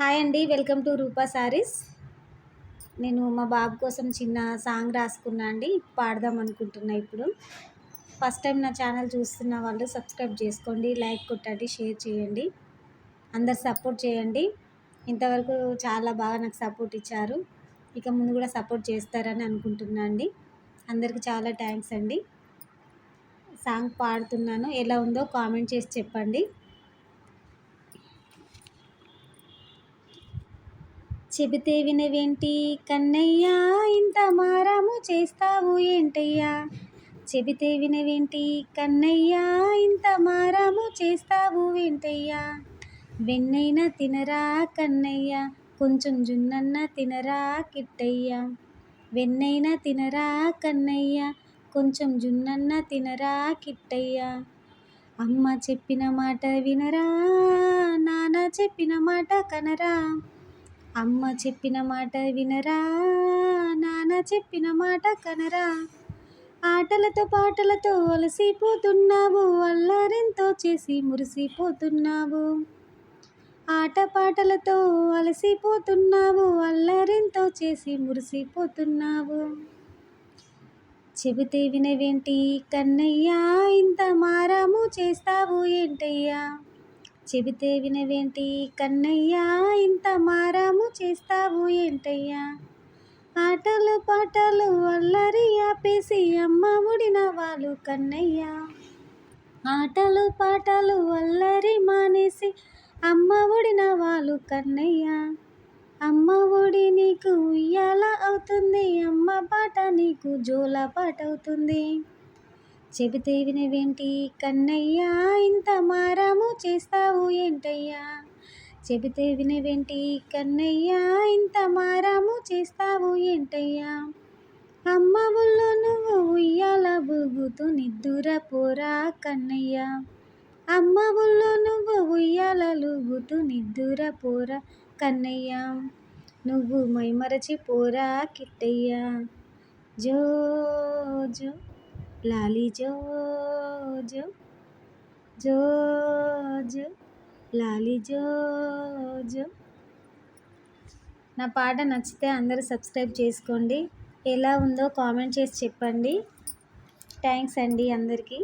Hi అండి welcome to రూపా సారీస్. నేను మా బాబు కోసం చిన్న సాంగ్ రాసుకున్నా అండి పాడదాం అనుకుంటున్నా ఇప్పుడు. ఫస్ట్ టైం నా ఛానల్ చూస్తున్న వాళ్ళు సబ్స్క్రైబ్ చేసుకోండి లైక్ కొట్టండి షేర్ చేయండి అందరు సపోర్ట్ చేయండి. ఇంతవరకు చాలా బాగా నాకు సపోర్ట్ ఇచ్చారు. ఇక ముందు కూడా సపోర్ట్ చేస్తారని అనుకుంటున్నా అండి. అందరికి చాలా థ్యాంక్స్ అండి. సాంగ్ పాడుతున్నాను ఎలా ఉందో కామెంట్ చేసి చెప్పండి. చెబితే వినవేంటి? కన్నయ్యా ఇంత మారాము చేస్తావు ఏంటయ్యా? చెబితే వినవేంటి? కన్నయ్యా ఇంత మారాము చేస్తావు ఏంటయ్యా? వెన్నైనా తినరా కన్నయ్యా? కొంచెం జున్నన్న తినరా కిట్టయ్యా? వెన్నైనా తినరా కన్నయ్యా? కొంచెం జున్నన్న తినరా కిట్టయ్యా? అమ్మ చెప్పిన మాట వినరా? నాన్న చెప్పిన మాట కనరా? అమ్మ చెప్పిన మాట వినరా నాన్న చెప్పిన మాట కనరా. ఆటలతో పాటలతో అలసిపోతున్నావు అల్లరెంతో చేసి మురిసిపోతున్నావు. ఆట పాటలతో అలసిపోతున్నావు అల్లరెంతో చేసి మురిసిపోతున్నావు. చెబితే వినవేంటి కన్నయ్యా ఇంత మారాము చేస్తావు ఏంటయ్యా? చెబితే వినవేంటి? కన్నయ్యా ఇంత మారాము చేస్తావు ఏంటయ్యా? ఆటలు పాటలు అల్లరి ఆపేసి అమ్మ ముడిన వాళ్ళు కన్నయ్యా. ఆటలు పాటలు అల్లరి మానేసి అమ్మ ఒడిన వాళ్ళు కన్నయ్యా. అమ్మ ఒడి నీకు ఉయ్యాల అవుతుంది అమ్మ పాట నీకు జోల పాట అవుతుంది చెబితే వినవేంటి కన్నయ్యా? ఇంత మారాము చేస్తావు ఏంటయ్యా? చెబితే వినవేంటి కన్నయ్యా? ఇంత మారాము చేస్తావు ఏంటయ్యా? అమ్మ ఊళ్ళో నువ్వు ఉయ్యాల బూగుతూ నిద్దుర పోరా కన్నయ్యా. అమ్మ ఊళ్ళో నువ్వు ఉయ్యాలలుగుతూ నిద్దుర పోరా కన్నయ్యా. నువ్వు మైమరచి పోరా కిట్టయ్యా. జో జో లాలి జో జో జో జో లాలి జో జో నా పాట నచ్చితే అందరూ సబ్స్క్రైబ్ చేసుకోండి. ఎలా ఉందో కామెంట్ చేసి చెప్పండి. థ్యాంక్స్ అండి అందరికీ.